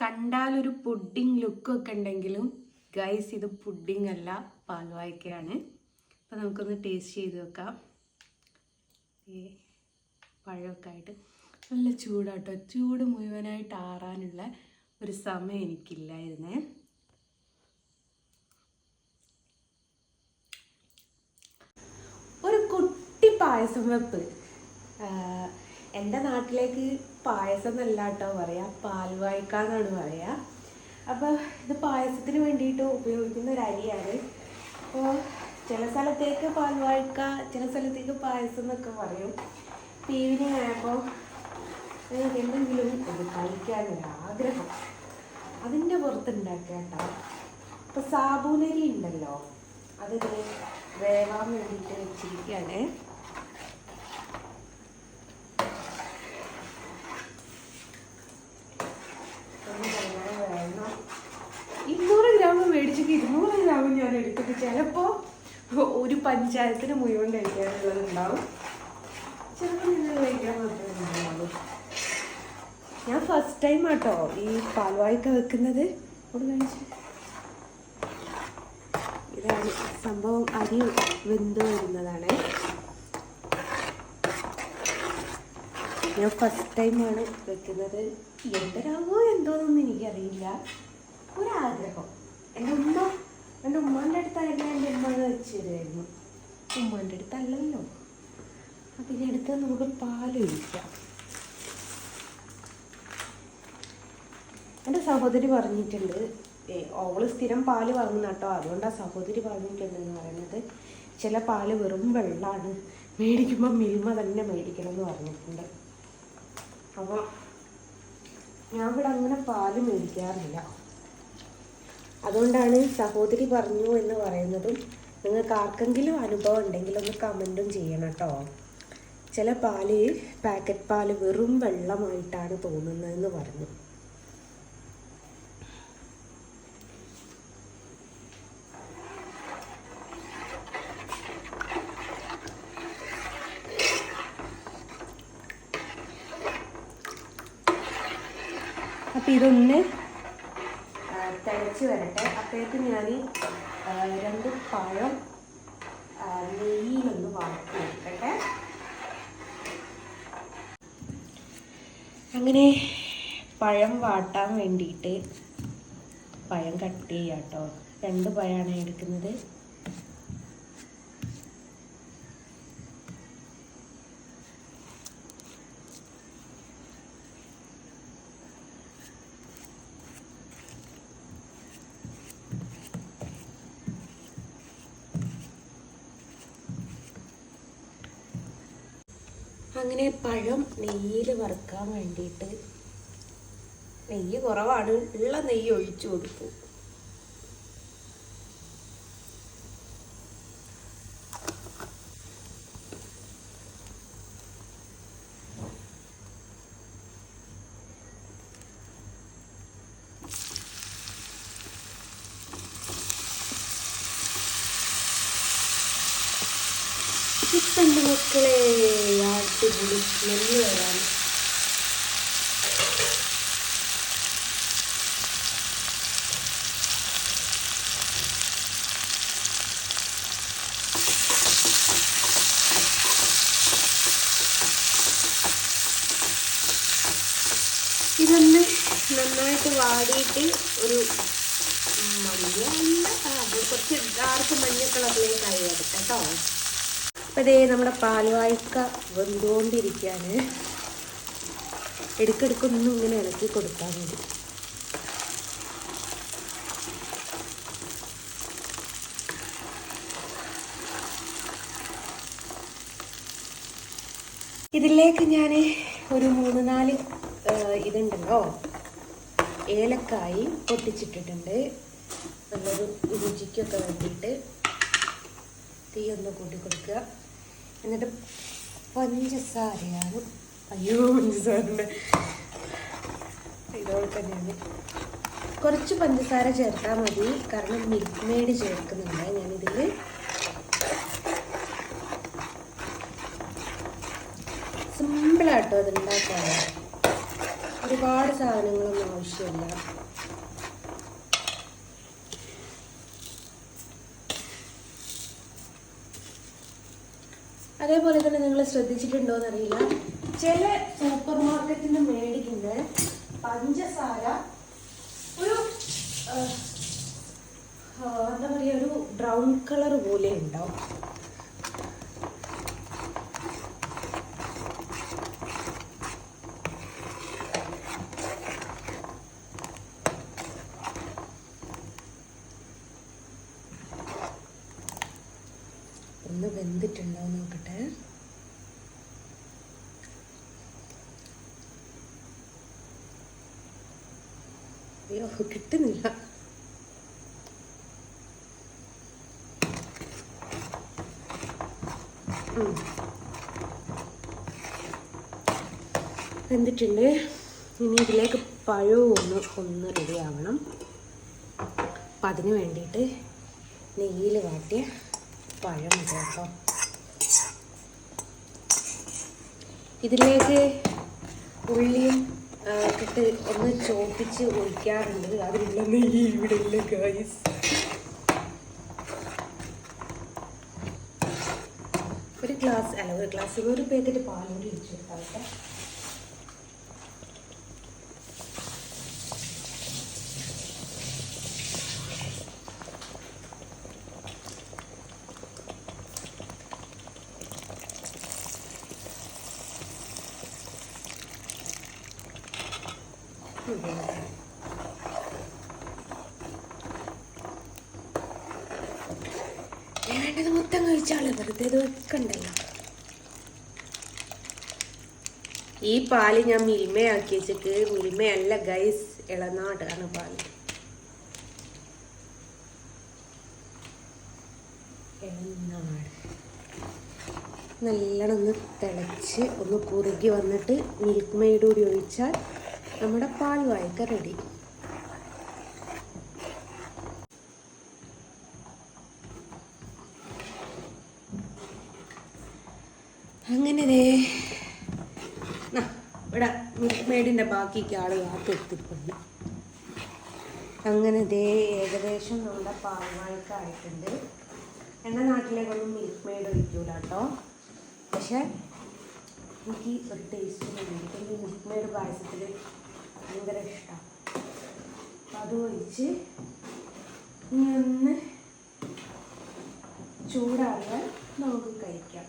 കണ്ടാലൊരു pudding ലുക്കൊക്കെ ഉണ്ടെങ്കിലും guys ഇത് pudding അല്ല പാൽവായ്ക്കയാണ്. അപ്പോൾ നമുക്കൊന്ന് ടേസ്റ്റ് ചെയ്ത് നോക്കാം. ഈ പഴമൊക്കെ ആയിട്ട്. നല്ല ചൂടാട്ടോ. ചൂട് മുഴുവനായിട്ട് ആറാനുള്ള ഒരു സമയം എനിക്കില്ലായിരുന്നേ. ഒരു കുട്ടി പായസം വെപ്പ്. എന്റെ നാട്ടിലേക്ക് പായസം എന്നല്ല കേട്ടോ പറയാ. പാൽവായ്ക്ക എന്നാണ് പറയാ. അപ്പോൾ ഇത് പായസത്തിന് വേണ്ടിയിട്ട് ഉപയോഗിക്കുന്ന ഒരു അരിയാണ്. അപ്പോൾ ചില സ്ഥലത്തേക്ക് പാൽവായ്ക്ക ചില സ്ഥലത്തേക്ക് പായസം എന്നൊക്കെ പറയും. ഈവനിങ് ആയപ്പോൾ എന്തെങ്കിലും ഇത് കഴിക്കാനൊരു ആഗ്രഹം. അതിന്റെ പുറത്ത് കേട്ടോ. അപ്പോൾ സാബൂനരി ഉണ്ടല്ലോ. അതിന് വേവാൻ വേണ്ടിയിട്ട് വെച്ചിരിക്കുകയാണ് ഒന്ന് നന്നായി വേണം. ഇരുന്നൂറ് ഗ്രാം മേടിച്ചിട്ട് ഇരുന്നൂറ് ഞാൻ എടുത്തിട്ട് ചിലപ്പോൾ ഒരു പഞ്ചായത്തിന് മുഴുവൻ കഴിക്കാനുള്ളതുണ്ടാവും ചിലപ്പോൾ നിങ്ങൾ കഴിക്കാൻ മാത്രമേ ഉണ്ടാവുള്ളൂ. ഞാൻ ഫസ്റ്റ് ടൈം ആട്ടോ ഈ പാൽവായ്ക്ക വെക്കുന്നത്. ഇതാണ് സംഭവം അരി വെന്ത് വരുന്നതാണ്. ഞാൻ ഫസ്റ്റ് ടൈമാണ് വെക്കുന്നത്. എന്തരാവോ എന്തോന്നൊന്നും എനിക്കറിയില്ല. ഒരാഗ്രഹം. എന്റെ ഉമ്മ എന്റെ ഉമ്മാന്റെ അടുത്തായിരുന്നു എന്റെ ഉമ്മ അത് വെച്ച് തരുമായിരുന്നു ഉമ്മാന്റെ അടുത്തല്ലല്ലോ അപ്പം ഇനി അടുത്ത് നമുക്ക് പാൽ ഒഴിക്കാം എന്റെ സഹോദരി പറഞ്ഞിട്ടുണ്ട് ഏ, ഓൾ സ്ഥിരം പാൽ വാങ്ങുന്ന കേട്ടോ. അതുകൊണ്ടാണ് സഹോദരി പറഞ്ഞിട്ടുണ്ടെന്ന് പറയുന്നത് ചില പാൽ വെറും വെള്ളമാണ് മേടിക്കുമ്പോൾ മിൽമ തന്നെ മേടിക്കണം എന്ന് പറഞ്ഞിട്ടുണ്ട്. അപ്പോൾ ഞാൻ ഇവിടെ അങ്ങനെ പാൽ മേടിക്കാറില്ല. അതുകൊണ്ടാണ് സഹോദരി പറഞ്ഞു എന്ന് പറയുന്നതും നിങ്ങൾക്ക് ആർക്കെങ്കിലും അനുഭവം ഉണ്ടെങ്കിൽ ഒന്ന് കമന്റും ചെയ്യണം കേട്ടോ. ചില പാൽ പാക്കറ്റ് പാൽ വെറും വെള്ളമായിട്ടാണ് തോന്നുന്നതെന്ന് പറഞ്ഞു. അപ്പം ഇതൊന്ന് തിളച്ച് വരട്ടെ. അപ്പോഴേക്കും ഞാൻ രണ്ട് പഴം നെയ്യിലൊന്ന് വറുത്ത് എടുക്കട്ടെ. അങ്ങനെ പഴം വാട്ടാൻ വേണ്ടിയിട്ട് പഴം കട്ട് ചെയ്യാം കേട്ടോ രണ്ട് പഴമാണ് എടുക്കുന്നത്. അങ്ങനെ പഴം നെയ്യിൽ വറുക്കാൻ വേണ്ടിയിട്ട് നെയ്യ് കുറവാണ്. ഉള്ള നെയ്യ് ഒഴിച്ചു കൊടുത്തു ഇപ്പണ്ട് മക്കളെ. അടിപൊളി സ്മെല്ല് വരാൻ ഇതൊന്ന് നന്നായിട്ട് വാടിയിട്ട് ഒരു മഞ്ഞ കുറച്ച് ഡാർക്ക് മഞ്ഞ കളറിലേക്കായി വരട്ടെ കേട്ടോ. അപ്പോൾ ഇതേ നമ്മുടെ പാൽവായ്ക്ക വെന്തുകൊണ്ടിരിക്കുകയാണ് ഇടയ്ക്കിടയ്ക്കൊന്നും ഇങ്ങനെ ഇളക്കി കൊടുത്താൽ മതി. ഇതിലേക്ക് ഞാൻ ഒരു മൂന്ന് നാല് ഇതുണ്ടല്ലോ. ഏലക്കായി പൊട്ടിച്ചിട്ടിട്ടുണ്ട്. നല്ലൊരു രുചിക്കൊക്കെ വേണ്ടിയിട്ട് തീ ഒന്ന് കൂട്ടി കൊടുക്കുക. എന്നിട്ട് പഞ്ചസാരയാണ്. അയ്യോ പഞ്ചസാരന്റെ ഇതോടെ തന്നെയാണ്. കുറച്ച് പഞ്ചസാര ചേർത്താൽ മതി. കാരണം മിൽക്ക് മെയ്ഡ് ചേർക്കുന്നുണ്ട് ഞാനിതിൽ സിമ്പിളായിട്ടോ അത് ഉണ്ടാക്കാറ് ഒരുപാട് സാധനങ്ങളൊന്നും ആവശ്യമില്ല അതേപോലെ തന്നെ നിങ്ങൾ ശ്രദ്ധിച്ചിട്ടുണ്ടോ എന്നറിയില്ല ചില സൂപ്പർ മാർക്കറ്റിൽ നിന്ന് മേടിക്കുന്ന പഞ്ചസാര ഒരു എന്താ പറയുക ഒരു ബ്രൗൺ കളർ പോലെ ഉണ്ടാവും. ഒന്ന് വെന്തിട്ടുണ്ടോ നോക്കട്ടെ. അയ്യോ കിട്ടുന്നില്ല. ഇനി ഇതിലേക്ക് പഴവും ഒന്ന് ഒന്ന് റെഡി ആവണം. അപ്പം അതിന് വേണ്ടിയിട്ട് നെയ്യിൽ വാട്ടിയ പഴം ഇടുക കേട്ടോ. ഇതിലേക്ക് ഉള്ളിയും ഇട്ടിട്ട് ഒന്ന് ചോപ്പിച്ച് ഒഴിക്കാറുണ്ട്. അതിലുള്ള നെയ്യ് ഇവിടെ ഇല്ല ഗൈസ് ഒരു ഗ്ലാസ് അല്ല ഒരു ഗ്ലാസ് ഒരു പേക്കറ്റ് പാക്കറ്റ് പാലും കൂടി ഒഴിച്ചു കൊടുത്താൽ വേണ്ടത് മൊത്തം കഴിച്ചാളെ വെറുതെ ഇത് വെക്കണ്ടല്ലോ. ഈ പാൽ ഞാൻ മിൽമയാക്കി വെച്ചിട്ട് മിൽമയല്ല ഗൈസ് ഇളനാടാണ് പാൽ. ഇളനാട്. നല്ലോണം ഒന്ന് തിളച്ച് ഒന്ന് കുറുകി വന്നിട്ട് മിൽക്ക് മെയ്ഡ് കൂടി ഒഴിച്ചാൽ നമ്മുടെ പാൽ വായ്ക്ക റെഡി അങ്ങനെ ദേ ഇവിടെ മിൽക്ക് മെയ്ഡിന്റെ ബാക്കിക്ക് ആൾ കാത്തെത്തിപ്പുണ്ട് അങ്ങനെ ദേ ഏകദേശം നമ്മുടെ പാൽവാഴക്ക ആയിട്ടുണ്ട്. എന്റെ നാട്ടിലേക്കൊന്നും മിൽക്ക് മെയ്ഡ് ഒഴിക്കൂല കേട്ടോ പക്ഷേ എനിക്ക് ഒരു ടേസ്റ്റ് വേണ്ടിയിട്ട് മിൽക്ക് മെയ്ഡ് പായസത്തിൽ ഭയങ്കര ഇഷ്ടമാണ് അത് ഒഴിച്ച് ഇനി ഒന്ന് ചൂടാകാൻ നമുക്ക് കഴിക്കാം.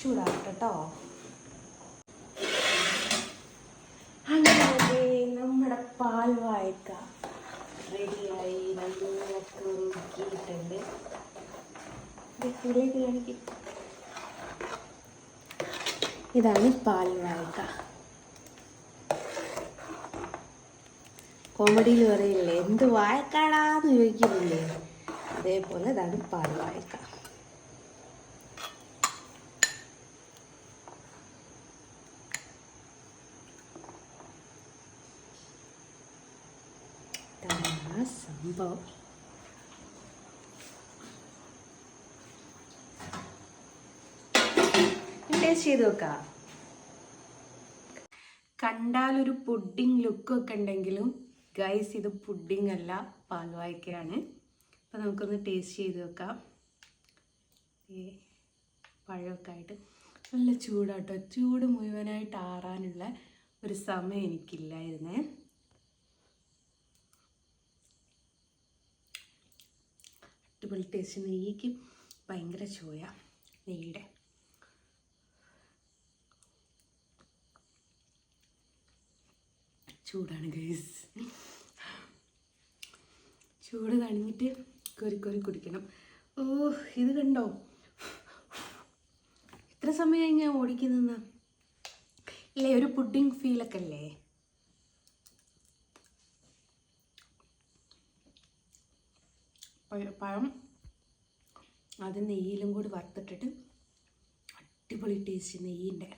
ചൂടാക്കട്ടെ കേട്ടോ അങ്ങനെ നമ്മുടെ പാൽ വായക്ക റെഡിയായി. നല്ല കുറുക്കിയിട്ടുണ്ട്. ഇതാണ് പാൽ വായക്ക. കോമഡിയിൽ പറയില്ലേ? എന്ത് വായക്കാടാന്ന് ചോദിക്കുന്നില്ലേ? അതേപോലെ ഇതാണ് പാൽ വായക്ക. സംഭവം. ടേസ്റ്റ് ചെയ്ത് കണ്ടാലൊരു പുഡിംഗ് ലുക്കൊക്കെ ഉണ്ടെങ്കിലും ഗൈസ് ഇത് പുഡിംഗ് അല്ല പാൽവായ്ക്കയാണ്. അപ്പോൾ നമുക്കൊന്ന് ടേസ്റ്റ് ചെയ്ത് നോക്കാം. ഈ പഴമൊക്കെ ആയിട്ട്. നല്ല ചൂടാട്ടോ. ചൂട് മുഴുവനായിട്ട് ആറാനുള്ള ഒരു സമയം എനിക്കില്ലായിരുന്നേ. അടിപൊളി ടേസ്റ്റ് നെയ്യ്ക്ക് ഭയങ്കര ചോയ നെയ്യുടെ. ചൂടാണ് ഗൈസ് ചൂട് തണിഞ്ഞിട്ട് കൊരി കൊരി കുടിക്കണം. ഓ ഇത് കണ്ടോ? എത്ര സമയമായി ഞാൻ ഓടിക്കുന്ന ഇല്ലേ ഒരു പുഡിങ് ഫീലൊക്കെ അല്ലേ? പഴം അത് നെയ്യിലും കൂടി വറുത്തിട്ടിട്ട് അടിപൊളി ടേസ്റ്റ് നെയ്യിന്റെ.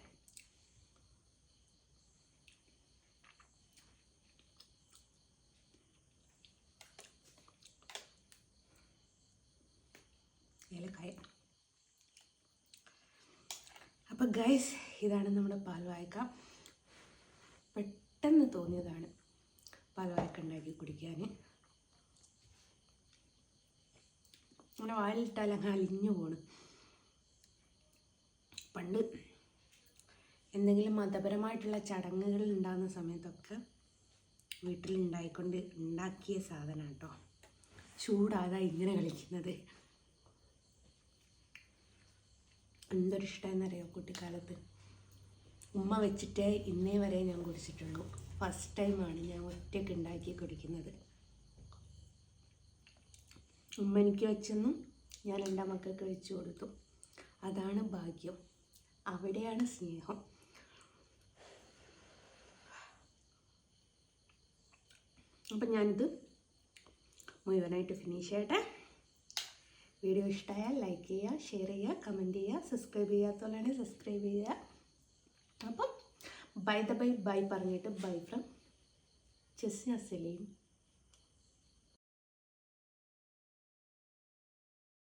ഏലക്കായ അപ്പം ഗൈസ് ഇതാണ് നമ്മുടെ പാൽവായക്ക. പെട്ടെന്ന് തോന്നിയതാണ് പാൽവായക്ക ഉണ്ടാക്കി കുടിക്കാൻ അങ്ങനെ വായിലിട്ടാൽ അങ്ങ് അലിഞ്ഞു പോണ്. പണ്ട് എന്തെങ്കിലും മതപരമായിട്ടുള്ള ചടങ്ങുകൾ ഉണ്ടാകുന്ന സമയത്തൊക്കെ വീട്ടിൽ ഉണ്ടായിക്കൊണ്ട് ഉണ്ടാക്കിയ സാധനം കേട്ടോ ചൂടാകാ ഇങ്ങനെ കളിക്കുന്നത്. എന്തൊരു ഇഷ്ടമെന്നറിയോ കുട്ടിക്കാലത്ത്? ഉമ്മ വെച്ചിട്ട് ഇന്നേ വരെ ഞാൻ കുടിച്ചിട്ടുള്ളൂ. ഫസ്റ്റ് ടൈമാണ് ഞാൻ ഒറ്റയ്ക്ക് ഉണ്ടാക്കി കുടിക്കുന്നത്. ഉമ്മ എനിക്ക് വെച്ചെന്നും ഞാൻ എന്റെ മക്കൾക്ക് വെച്ച് കൊടുത്തു. അതാണ് ഭാഗ്യം. അവിടെയാണ് സ്നേഹം. അപ്പം ഞാനിത് മുഴുവനായിട്ട് ഫിനിഷ് ചെയ്യട്ടെ. വീഡിയോ ഇഷ്ടമായാൽ ലൈക്ക് ചെയ്യുക ഷെയർ ചെയ്യുക കമന്റ് ചെയ്യുക സബ്സ്ക്രൈബ് ചെയ്യാത്തവരാണെങ്കിൽ സബ്സ്ക്രൈബ് ചെയ്യുക. അപ്പം ബൈ ദ ബൈ ബൈ പറഞ്ഞിട്ട് ബൈ ഫ്രം ചെസ്ന സലീം.